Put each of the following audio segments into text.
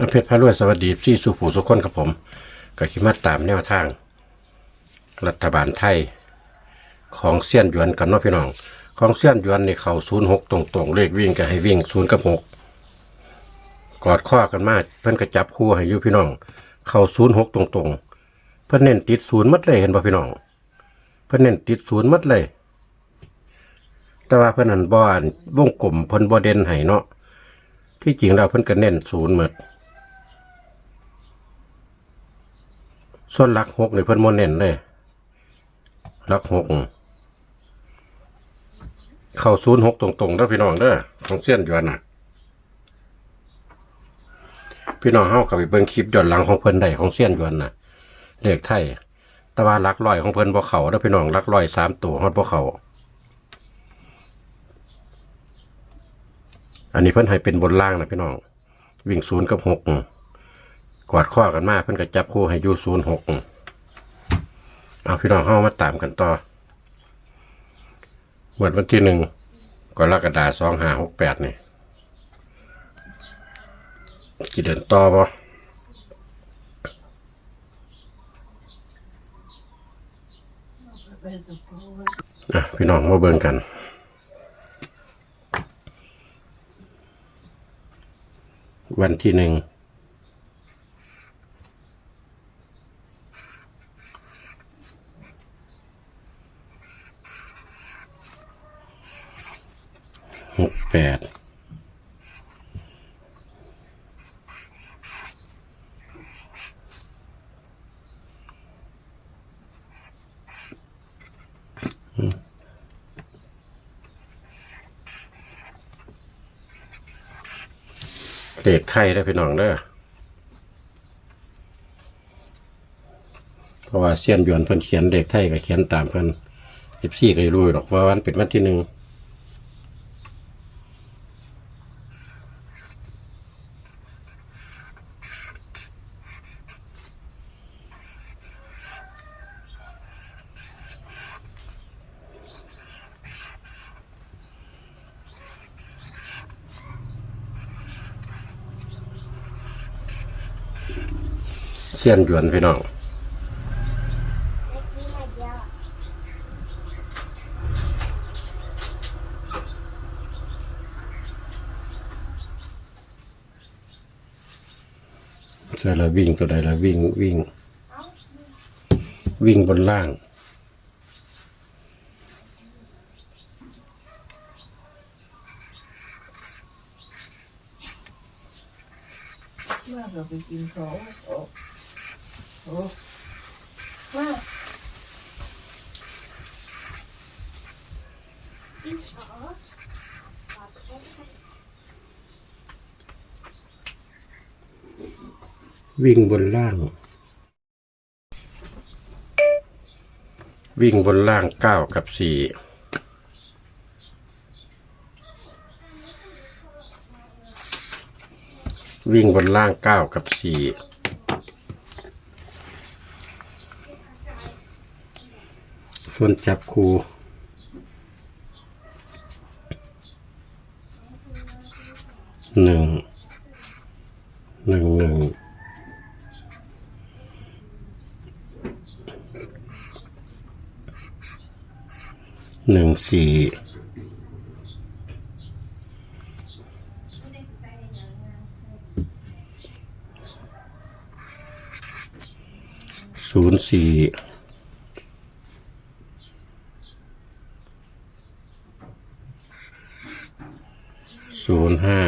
อเพชรพารวยสวัสดีพี่สุผูสุคนครับผมก็คิดมาตามแนวทาง รัฐบาลไทย ของเซียนหยวนกันเนาะพี่น้อง ของเซียนหยวนในเขาศูนย์หกตรงๆ เลขวิ่งก็ให้วิ่งศูนย์กับหกกอดข้อกันมาเพิ่นก็จับคู่ให้อยู่พี่น้อง เข้าศูนย์หกตรงๆ เพิ่นเน้นติดศูนย์มัดเลยเห็นป่ะพี่น้อง เพิ่นเน้นติดศูนย์มัดเลย แต่ว่าเพิ่นหันบ่อนวงกลมเพิ่นบ่เด่นให้เนาะที่จริงแล้วเพิ่นก็เน้นศูนย์หมด ส่วนหลักหกนี่เพิ่นโมเน้นเลยหลักหกเข้าศูนย์หกตรงๆเด้อพี่น้องเด้อของเส้ยนยวนน่ะ พี่น้องเฮากับไปเบิ่งคลิปย้อนหลังของเพิ่นได้ของเส้ยนยวนน่ะเลขไทยแต่ว่าหลักร้อยของเพิ่นบ่เข้าเด้อพี่น้องหลักร้อยสามตัวฮอดบ่เข้าอันนี้เพิ่นให้เป็นบนล่างนะพี่น้อง วิ่งศูนย์กับหก กอดข้อกันมาเพิ่นก็จับคู่ให้อยู่ศูนย์หกเอาพี่น้องเฮามาตามกันต่อหมวดวันที่หนึ่งกรกฎาสองห้าหกแปดนี่กี่เดินต่อบ่อะพี่น้องมาเบิ่งกันวันที่หนึ่ง หกแปดเลขไทยได้พี่น้องเด้อเพราะว่าเสี้ยนหยวนเพิ่นเขียนเลขไทยก็เขียนตามเพิ่นเอฟซีก็รู้หรอกว่าวันเป็นวันที่หนึ่ง เสี้ยนหยวนพี่น้องใช่แล้ววิ่งตัวใดแล้ววิ่งวิ่ง วิ่งบนล่างมากเราไปกินของ โอ้โอ้มาวิ่งบนล่าง วิ่งบนล่างเก้ากับสี่วิ่งบนล่างเก้ากับสี่ ส่วนจับคูหนึ่งหนึ่งหนึ่งหนึ่งสี่ศูนย์สี่ศูนย์ห้า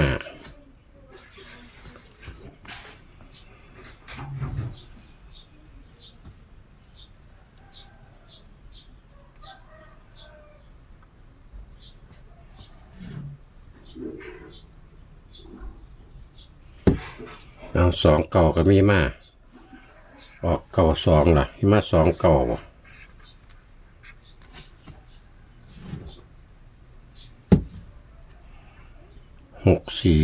เอาสองเก่าก็มีมาออกเก่าสองล่ะมีมาสองเก่าหกสี่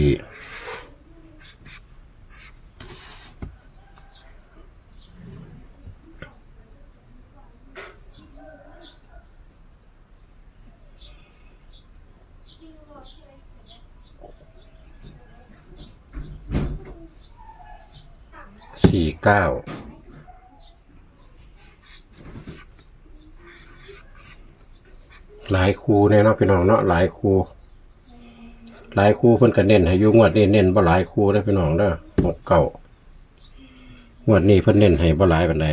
สี่ เก้าหลายครูเนี่ยเนาะพี่น้องเนาะหลายครูหลายครูเพิ่นก็เน้นให้อยุ่งวดนี้เน้นบ่หลายครูได้พี่น้องเด้อหกเก้างวดนี้เพิ่นเน้นให้บ่หลายปานใด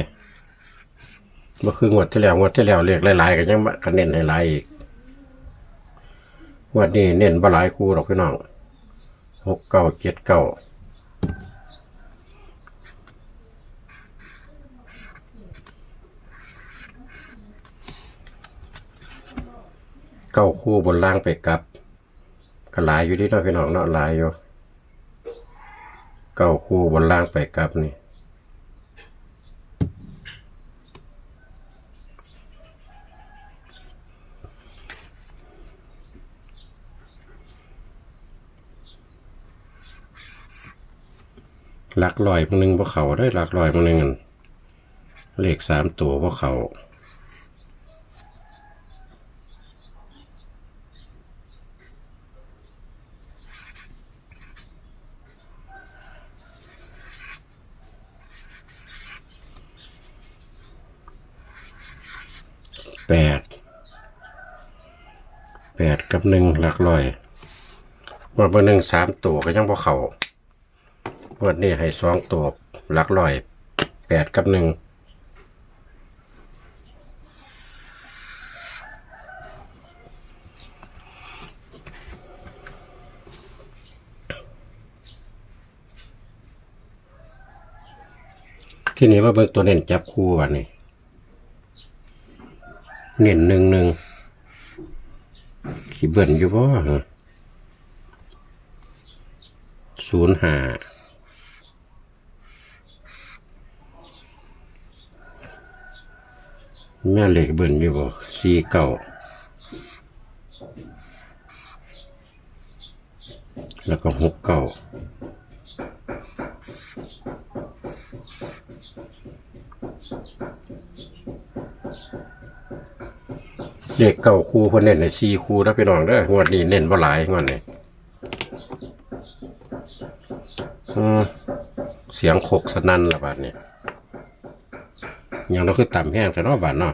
บ่คืองวดที่แล้วงวดที่แล้วเลขหลายๆก็ยังก็เน้นให้หลายอีกงวดนี้เน้นบ่หลายครูหรอกพี่น้องหกเก้าเจ็ดเก้า ก้าคู่บนล่างไปกลับก็หลายอยู่ที่เนาะพี่น้องเนาะหลายอยู่เก้าคู่บนล่างไปกลับนี่หลักลอยมันหนึ่งพวกเขาได้หลักลอยมันหนึ่งเลขสามตัวพวกเขา แปดแปดกับหนึ่งหลักร้อยงวดเบอร์หนึ่งสามตัวก็ยังพอเขางวดนี้ให้สองตัวหลักร้อยแปดกับหนึ่งที่นี้มาเบิ่งตัวเน้นจับคู่วันนี้ เน้นหนึ่งหนึ่งขีเบิ่นอยู่บ่ฮะศูนย์ห้าแม่เหล็กเบิ่นอยู่บ่สี่เก้าแล้วก็หกเก้า เลขเก้าคู่เพิ่นเน้นในสี่คูแล้วพี่น้องเด้องวดนี้เน้นบ่หลายงวดนี้อืมเสียงขกสนั่นละบาดนี้ยังเราคือต่ำแห้งแต่นอบาดเนาะ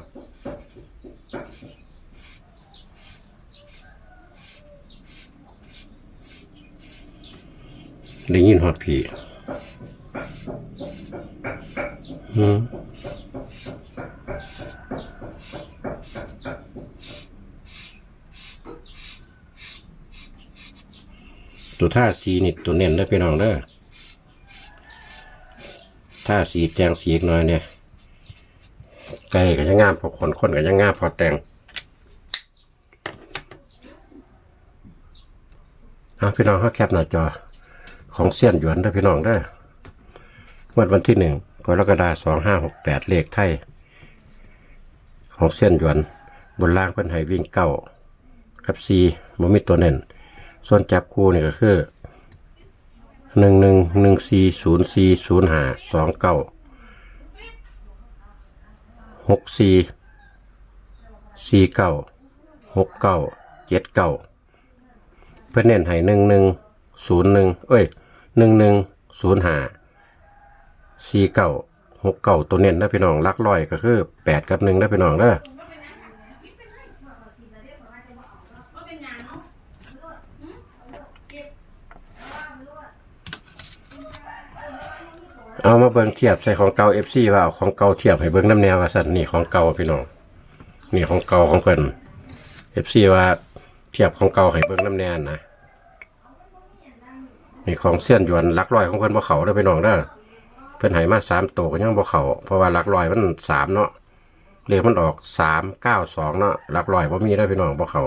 ได้ยินฮอดพี่อืม ตัวท่าสีนี่ตัวเน้นได้พี่น้องเด้อท่าสีแจงสีอีกหน่อยเนี่ยไก่ก็ยังงามพอคนคนก็ยังงามพอแต่งเอาพี่น้องเขาแคปหน้าจอ ของเสี้ยนหยวนได้พี่น้องเด้อวันวันที่หนึ่งกรกฎาสองห้าหกแปดเลขไทย ของเส้นหยวน บนล่างเพิ่นให้วิ่งเก้ากับซีมันมีตัวเน้น ส่วนจับคู่นี่ก็คือหนึ่งหนึ่งหนึ่งสี่ศูนย์สี่ศูนย์ห้าสองเก้าหกสี่สี่เก้าหกเก้าเจ็ดเก้าเพื่อเน้นให้หนึ่งหนึ่งศูนย์หนึ่งเอ้ยหนึ่งหนึ่งศูนย์ห้าสี่เก้าหกเก้าตัวเน้นนะพี่น้องลักร้อยก็คือแปดกับหนึ่งนะพี่น้องเด้อ เอามาเบิ่งเทียบใส่ของเก่าเอฟซีว่าของเก่าเทียบให้เบิ่งน้ำแนวว่าสั่นนี่ของเก่าพี่น้องนี่ของเก่าของเพิ่นเอฟซีว่าเทียบของเก่าให้เบิ่งน้ำแนวนะนี่ของเส้นยวนลักร้อยของเพิ่นบ่เขาเด้อพี่น้องเด้อเพิ่นให้มาสามตัวก็ยังบ่เขาเพราะว่าลักร้อยมันสามเนาะเลขมันออกสามเก้าสองเนาะลักร้อยบ่มีเด้อพี่น้องบ่เขา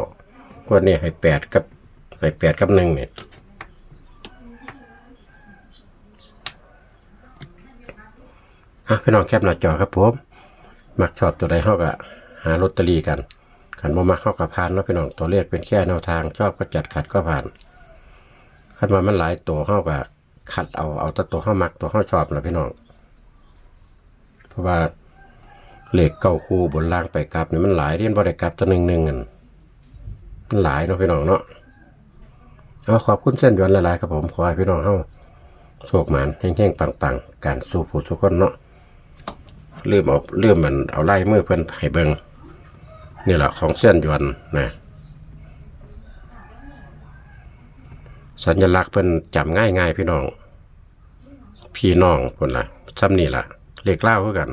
งวดนี้ให้แปดกับให้แปดกับหนึ่งนี่ อะพี่น้องแคปหน้าจอครับผม มักชอบตัวใดเข้ากับหาลอตเตอรี่กันขันบ่มักเข้ากับพานเนาะพี่น้องตัวเลขเป็นแค่แนวทางชอบก็จัดขัดก็ผ่านขันมามันหลายตัวเข้ากับขัดเอาเอาแต่ตัวเข้ามักตัวเข้าชอบนะพี่น้อง เพราะว่าเลขเก้าคู่บนล่างไปกลับเนี่ยมันหลายเรียนบริกลับตัวหนึ่งหนึ่งกันมันหลายเนาะพี่น้องเนาะเอาขอบคุณเส้นยวนหลายๆครับผมขอให้พี่น้องเข้าโชคหมานแห้งๆปังๆ การสู้ผู้สุกคนเนาะ เริ่มเอาเริ่มมันเอาไล่มือเพิ่นให้เบิงนี่แหละของเส้นยวนนะสัญลักษณ์เพิ่นจำง่ายๆพี่น้อง พี่น้องคนละซ้ำนี่ละเลขเล่าคือกัน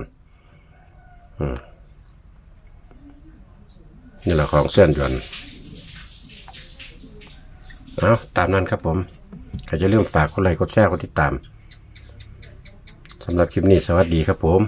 นี่แหละของเส้นยวนเอาตามนั้นครับผมใครจะเรื่องฝากกดไลค์กดแชร์กดติดตามสำหรับคลิปนี้สวัสดีครับผม